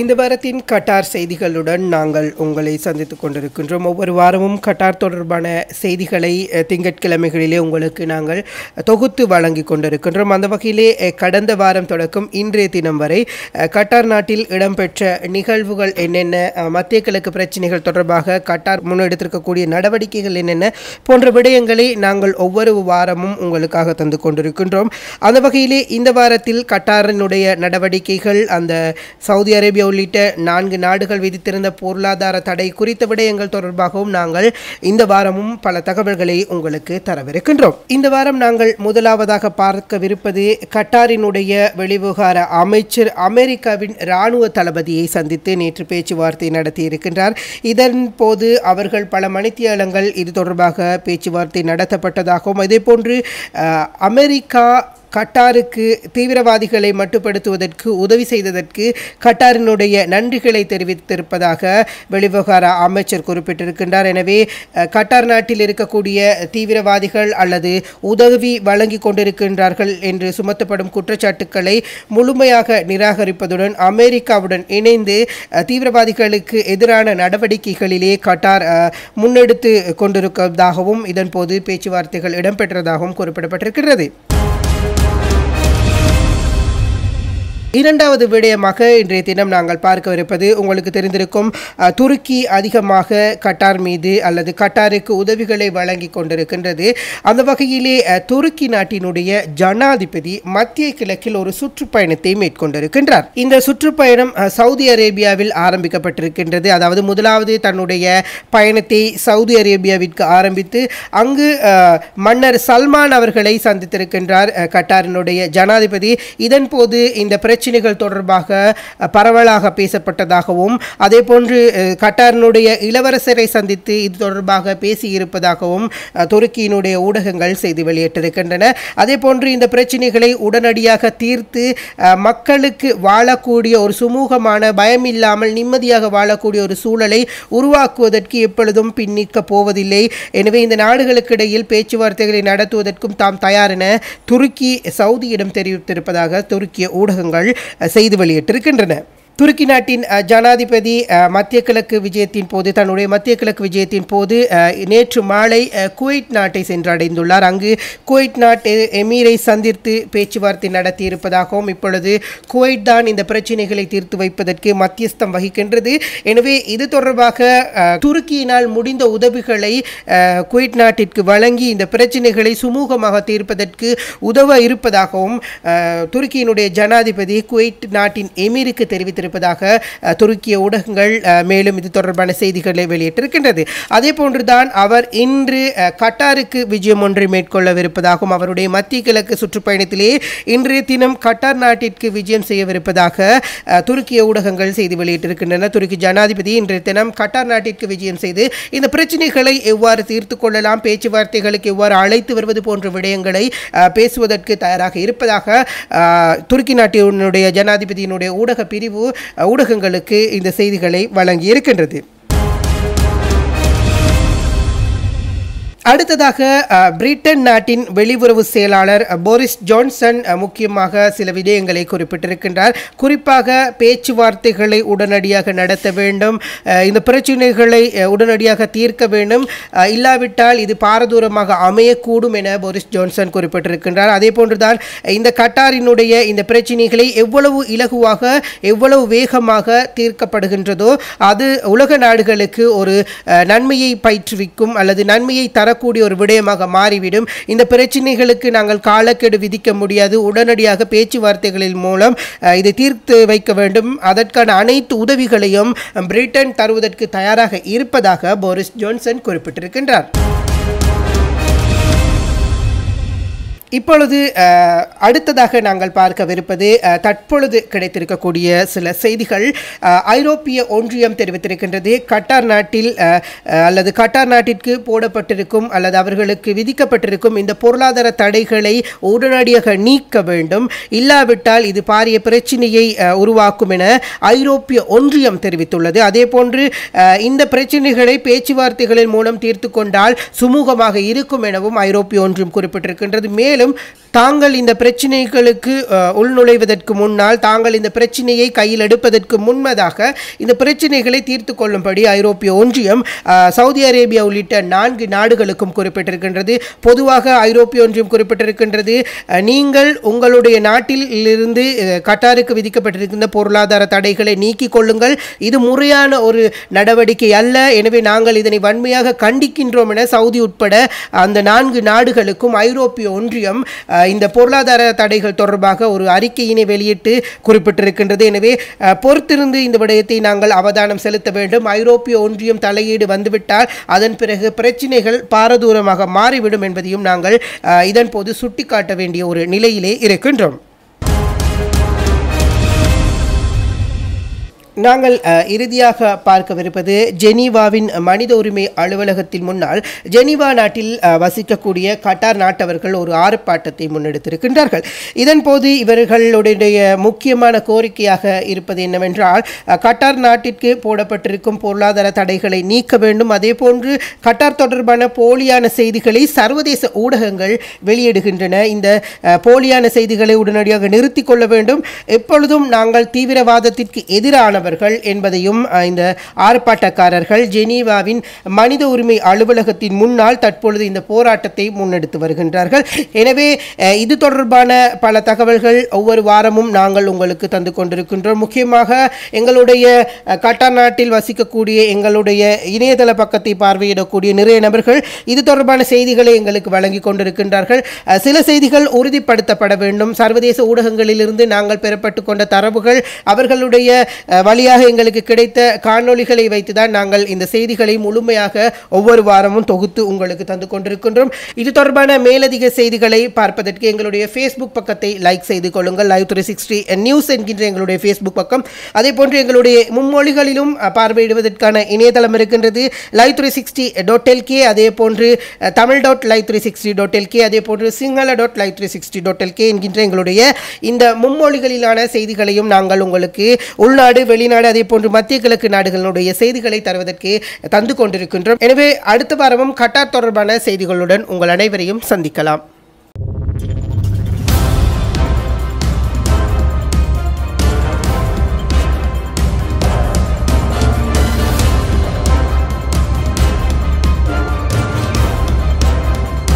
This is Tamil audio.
இந்த வாரத்தின் கட்டார் செய்திகளுடன் நாங்கள் உங்களை சந்தித்துக் கொண்டிருக்கின்றோம். ஒவ்வொரு வாரமும் கட்டார் தொடர்பான செய்திகளை திங்கட்கிழமைகளிலே உங்களுக்கு நாங்கள் தொகுத்து வழங்கி கொண்டிருக்கின்றோம். அந்த வகையிலே கடந்த வாரம் தொடக்கம் இன்றைய தினம் வரை கட்டார் நாட்டில் இடம்பெற்ற நிகழ்வுகள் என்னென்ன மத்திய கிழக்கு பிரச்சனைகள் தொடர்பாக கட்டார் முன்னெடுத்திருக்கக்கூடிய நடவடிக்கைகள் என்னென்ன போன்ற விடயங்களை நாங்கள் ஒவ்வொரு வாரமும் உங்களுக்காக தந்து கொண்டிருக்கின்றோம். அந்த வகையிலே இந்த வாரத்தில் கட்டாரினுடைய நடவடிக்கைகள் அந்த சவுதி அரேபியா உள்ளிட்ட நான்கு நாடுகள் விதித்திருந்த பொருளாதார தடை குறித்த விடயங்கள் தொடர்பாகவும் நாங்கள் இந்த வாரமும் பல தகவல்களை உங்களுக்கு தரவிருக்கின்றோம். இந்த வாரம் நாங்கள் முதலாவதாக பார்க்கவிருப்பது கட்டாரினுடைய வெளிவிவகார அமைச்சர் அமெரிக்காவின் இராணுவ தளபதியை சந்தித்து நேற்று பேச்சுவார்த்தை நடத்தியிருக்கின்றார். இதன் போது அவர்கள் பல மணித்தியாலங்கள் இது தொடர்பாக பேச்சுவார்த்தை நடத்தப்பட்டதாகவும் அதேபோன்று அமெரிக்கா கட்டாருக்கு தீவிரவாதிகளை மட்டுப்படுத்துவதற்கு உதவி செய்ததற்கு கட்டாரினுடைய நன்றிகளை தெரிவித்திருப்பதாக வெளிவிவகார அமைச்சர் குறிப்பிட்டிருக்கின்றார். எனவே கட்டார் நாட்டில் இருக்கக்கூடிய தீவிரவாதிகள் அல்லது உதவி வழங்கி கொண்டிருக்கின்றார்கள் என்று சுமத்தப்படும் குற்றச்சாட்டுக்களை முழுமையாக நிராகரிப்பதுடன் அமெரிக்காவுடன் இணைந்து தீவிரவாதிகளுக்கு எதிரான நடவடிக்கைகளிலே கட்டார் முன்னெடுத்து கொண்டிருப்பதாகவும் இதன்போது பேச்சுவார்த்தைகள் இடம்பெற்றதாகவும் குறிப்பிடப்பட்டிருக்கிறது இரண்டாவது விடயமாக இன்றைய தினம் நாங்கள் பார்க்கவிருப்பது உங்களுக்கு தெரிந்திருக்கும் துருக்கி அதிகமாக கட்டார் மீது அல்லது கட்டாருக்கு உதவிகளை வழங்கி கொண்டிருக்கின்றது. அந்த வகையிலே துருக்கி நாட்டினுடைய ஜனாதிபதி மத்திய கிழக்கில் ஒரு சுற்றுப்பயணத்தை மேற்கொண்டிருக்கின்றார். இந்த சுற்றுப்பயணம் சவுதி அரேபியாவில் ஆரம்பிக்கப்பட்டிருக்கின்றது. அதாவது முதலாவது தன்னுடைய பயணத்தை சவுதி அரேபியாவிற்கு ஆரம்பித்து அங்கு மன்னர் சல்மான் அவர்களை சந்தித்திருக்கின்றார் கட்டாரினுடைய ஜனாதிபதி. இதன் போது இந்த பிரச்சனைகள் தொடர்பாக பரவலாக பேசப்பட்டதாகவும் அதே போன்று கட்டாரினுடைய இளவரசரை சந்தித்து இது தொடர்பாக பேசியிருப்பதாகவும் துருக்கியினுடைய ஊடகங்கள் செய்தி வெளியிட்டிருக்கின்றன. அதே போன்று இந்த பிரச்சனைகளை உடனடியாக தீர்த்து மக்களுக்கு வாழக்கூடிய ஒரு சுமூகமான பயமில்லாமல் நிம்மதியாக வாழக்கூடிய ஒரு சூழலை உருவாக்குவதற்கு எப்பொழுதும் பின்னிக்க போவதில்லை. எனவே இந்த நாடுகளுக்கு இடையில் பேச்சுவார்த்தைகளை நடத்துவதற்கும் தாம் தயார் என துருக்கி சவுதியிடம் தெரிவித்திருப்பதாக துருக்கிய ஊடகங்கள் செய்தி வெளியிட்டிருக்கின்றன. துருக்கி நாட்டின் ஜனாதிபதி மத்திய கிழக்கு விஜயத்தின் போது தன்னுடைய மத்திய கிழக்கு விஜயத்தின் போது நேற்று மாலை குவைட் நாட்டை சென்றடைந்துள்ளார். அங்கு குவைட் நாட்டு எமீரை சந்தித்து பேச்சுவார்த்தை நடத்தியிருப்பதாகவும் இப்பொழுது குவைட் தான் இந்த பிரச்சனைகளை தீர்த்து வைப்பதற்கு மத்தியஸ்தம் வகிக்கின்றது. எனவே இது தொடர்பாக துருக்கியினால் முடிந்த உதவிகளை குவைட் நாட்டிற்கு வழங்கி இந்த பிரச்சனைகளை சுமூகமாக தீர்ப்பதற்கு உதவ இருப்பதாகவும் துருக்கியினுடைய ஜனாதிபதி குவைட் நாட்டின் எமீருக்கு தெரிவித்திருப்பதாக வைத்திருப்பதாக துருக்கிய ஊடகங்கள் மேலும் இது தொடர்பான செய்திகளை வெளியிட்டிருக்கின்றது. அதே போன்றுதான் அவர் இன்று கட்டாருக்கு விஜயம் ஒன்றை மேற்கொள்ளவிருப்பதாகவும் அவருடைய மத்திய கிழக்கு சுற்றுப்பயணத்திலே இன்றைய தினம் கட்டார் நாட்டிற்கு விஜயம் செய்யவிருப்பதாக துருக்கிய ஊடகங்கள் செய்தி வெளியிட்டிருக்கின்றன. துருக்கி ஜனாதிபதி இன்றைய தினம் கட்டார் நாட்டிற்கு விஜயம் செய்து இந்த பிரச்சனைகளை எவ்வாறு தீர்த்து கொள்ளலாம் பேச்சுவார்த்தைகளுக்கு எவ்வாறு அழைத்து வருவது போன்ற விடயங்களை பேசுவதற்கு தயாராக இருப்பதாக துருக்கி நாட்டினுடைய ஜனாதிபதியினுடைய ஊடக பிரிவு ஊடகங்களுக்கு இந்த செய்திகளை வழங்கி அடுத்ததாக பிரிட்டன் நாட்டின் வெளியுறவு செயலாளர் போரிஸ் ஜான்சன் முக்கியமாக சில விடயங்களை குறிப்பிட்டிருக்கின்றார். குறிப்பாக பேச்சுவார்த்தைகளை உடனடியாக நடத்த வேண்டும் இந்த பிரச்சனைகளை உடனடியாக தீர்க்க வேண்டும். இல்லாவிட்டால் இது பாரதூரமாக அமையக்கூடும் என போரிஸ் ஜான்சன் குறிப்பிட்டிருக்கின்றார். அதே போன்றுதான் இந்த கட்டாரினுடைய இந்த பிரச்சனைகளை எவ்வளவு இலகுவாக எவ்வளவு வேகமாக தீர்க்கப்படுகின்றதோ அது உலக நாடுகளுக்கு ஒரு நன்மையை பயிற்றுவிக்கும் அல்லது நன்மையை தர வரக்கூடிய ஒரு விடயமாக மாறிவிடும். இந்த பிரச்சனைகளுக்கு நாங்கள் காலக்கெடு விதிக்க முடியாது. உடனடியாக பேச்சுவார்த்தைகளின் மூலம் இதை தீர்த்து வைக்க வேண்டும். அதற்கான அனைத்து உதவிகளையும் பிரிட்டன் தருவதற்கு தயாராக இருப்பதாக போரிஸ் ஜான்சன் குறிப்பிட்டிருக்கின்றார். இப்பொழுது அடுத்ததாக நாங்கள் பார்க்கவிருப்பது தற்பொழுது கிடைத்திருக்கக்கூடிய சில செய்திகள். ஐரோப்பிய ஒன்றியம் தெரிவித்திருக்கின்றது. கட்டார் நாட்டில் அல்லது கட்டார் நாட்டிற்கு போடப்பட்டிருக்கும் அல்லது அவர்களுக்கு விதிக்கப்பட்டிருக்கும் இந்த பொருளாதார தடைகளை உடனடியாக நீக்க வேண்டும். இல்லாவிட்டால் இது பாரிய பிரச்சனையை உருவாக்கும் என ஐரோப்பிய ஒன்றியம் தெரிவித்துள்ளது. அதே போன்று இந்த பிரச்சனைகளை பேச்சுவார்த்தைகளின் மூலம் தீர்த்து கொண்டால் சுமூகமாக இருக்கும் எனவும் ஐரோப்பிய ஒன்றியம் குறிப்பிட்டிருக்கின்றது. மேலும் தாங்கள் இந்த பிரச்சினைகளுக்கு உள்நுழைவதற்கு முன்னால் தாங்கள் இந்த பிரச்சனையை கையில் எடுப்பதற்கு முன்பதாக இந்த பிரச்சனைகளை தீர்த்து கொள்ளும்படி ஐரோப்பிய ஒன்றியம் சவுதி அரேபியா உள்ளிட்ட நான்கு நாடுகளுக்கும் குறிப்பிட்டிருக்கின்றது. பொதுவாக ஐரோப்பிய ஒன்றியம் குறிப்பிட்டிருக்கின்றது. நீங்கள் உங்களுடைய நாட்டில் இருந்து கட்டாருக்கு விதிக்கப்பட்டிருக்கின்ற பொருளாதார தடைகளை நீக்கிக் கொள்ளுங்கள். இது முறையான ஒரு நடவடிக்கை அல்ல. எனவே நாங்கள் இதனை வன்மையாக கண்டிக்கின்றோம் என சவுதி உட்பட அந்த நான்கு நாடுகளுக்கும் ஐரோப்பிய ஒன்றியம் அஹ், இந்த பொருளாதார தடைகள் தொடர்பாக ஒரு அறிக்கையினை வெளியிட்டு குறிப்பிட்டிருக்கின்றது. எனவே பொறுத்திருந்து இந்த விடயத்தை நாங்கள் அவதானம் செலுத்த வேண்டும். ஐரோப்பிய ஒன்றியம் தலையீடு வந்துவிட்டால் அதன் பிறகு பிரச்சினைகள் பாரதூரமாக மாறிவிடும் என்பதையும் நாங்கள் இதன் போது சுட்டிக்காட்ட வேண்டிய ஒரு நிலையிலே இருக்கின்றோம். நாங்கள் இறுதியாக பார்க்கவிருப்பது ஜெனீவாவின் மனித உரிமை அலுவலகத்தின் முன்னால் ஜெனீவா நாட்டில் வசிக்கக்கூடிய கட்டார் நாட்டவர்கள் ஒரு ஆர்ப்பாட்டத்தை முன்னெடுத்திருக்கின்றார்கள். இதன்போது இவர்களுடைய முக்கியமான கோரிக்கையாக இருப்பது என்னவென்றால் கட்டார் நாட்டிற்கு போடப்பட்டிருக்கும் பொருளாதார தடைகளை நீக்க வேண்டும். அதே போன்று கட்டார் தொடர்பான போலியான செய்திகளை சர்வதேச ஊடகங்கள் வெளியிடுகின்றன. இந்த போலியான செய்திகளை உடனடியாக நிறுத்திக் கொள்ள வேண்டும். எப்பொழுதும் நாங்கள் தீவிரவாதத்திற்கு அவர்கள் என்பதையும் இந்த ஆர்ப்பாட்டக்காரர்கள் ஜெனீவாவின் மனித உரிமை அலுவலகத்தின் முன்னால் தற்பொழுது இந்த போராட்டத்தை முன்னெடுத்து வருகின்றார்கள். எனவே இது தொடர்பான பல தகவல்கள் ஒவ்வொரு வாரமும் நாங்கள் உங்களுக்கு தந்து கொண்டிருக்கின்றோம். முக்கியமாக எங்களுடைய அஹ், கட்டார் நாட்டில் வசிக்கக்கூடிய எங்களுடைய இணையதள பக்கத்தை பார்வையிடக்கூடிய நிறைய நபர்கள் இது தொடர்பான செய்திகளை எங்களுக்கு வழங்கி கொண்டிருக்கின்றார்கள். சில செய்திகள் உறுதிப்படுத்தப்பட வேண்டும். சர்வதேச ஊடகங்களிலிருந்து நாங்கள் பெறப்பட்டு கொண்ட தரவுகள் அவர்களுடைய வழியாக எங்களுக்கு கிடைத்த காணொளிகளை வைத்துதான் நாங்கள் இந்த செய்திகளை முழுமையாக ஒவ்வொரு வாரமும் தொகுத்து உங்களுக்கு தந்து கொண்டிருக்கின்றோம். இது தொடர்பான மேலதிக செய்திகளை பார்ப்பதற்கு எங்களுடைய ஃபேஸ்புக் பக்கத்தை லைக் செய்து கொள்ளுங்கள். லைவ் த்ரீ சிக்ஸ்டி நியூஸ் என்கின்ற எங்களுடைய ஃபேஸ்புக் பக்கம். அதே போன்று எங்களுடைய மும்மொழிகளிலும் பார்வையிடுவதற்கான இணையதளம் இருக்கின்றது. Live three sixty dot LK அதே போன்று Tamil dot live three sixty dot LK அதே போன்று Sinhala dot live three sixty dot LK என்கின்ற எங்களுடைய இந்த மும்மொழிகளிலான செய்திகளையும் நாங்கள் உங்களுக்கு உள்நாடு வெளி வெளிநாடு அதே போன்று மத்திய கிழக்கு நாடுகளுடைய செய்திகளை தருவதற்கு தந்து கொண்டிருக்கின்றோம். எனவே அடுத்த வாரமும் கட்டார் தொடர்பான செய்திகளுடன் உங்கள் அனைவரையும் சந்திக்கலாம்.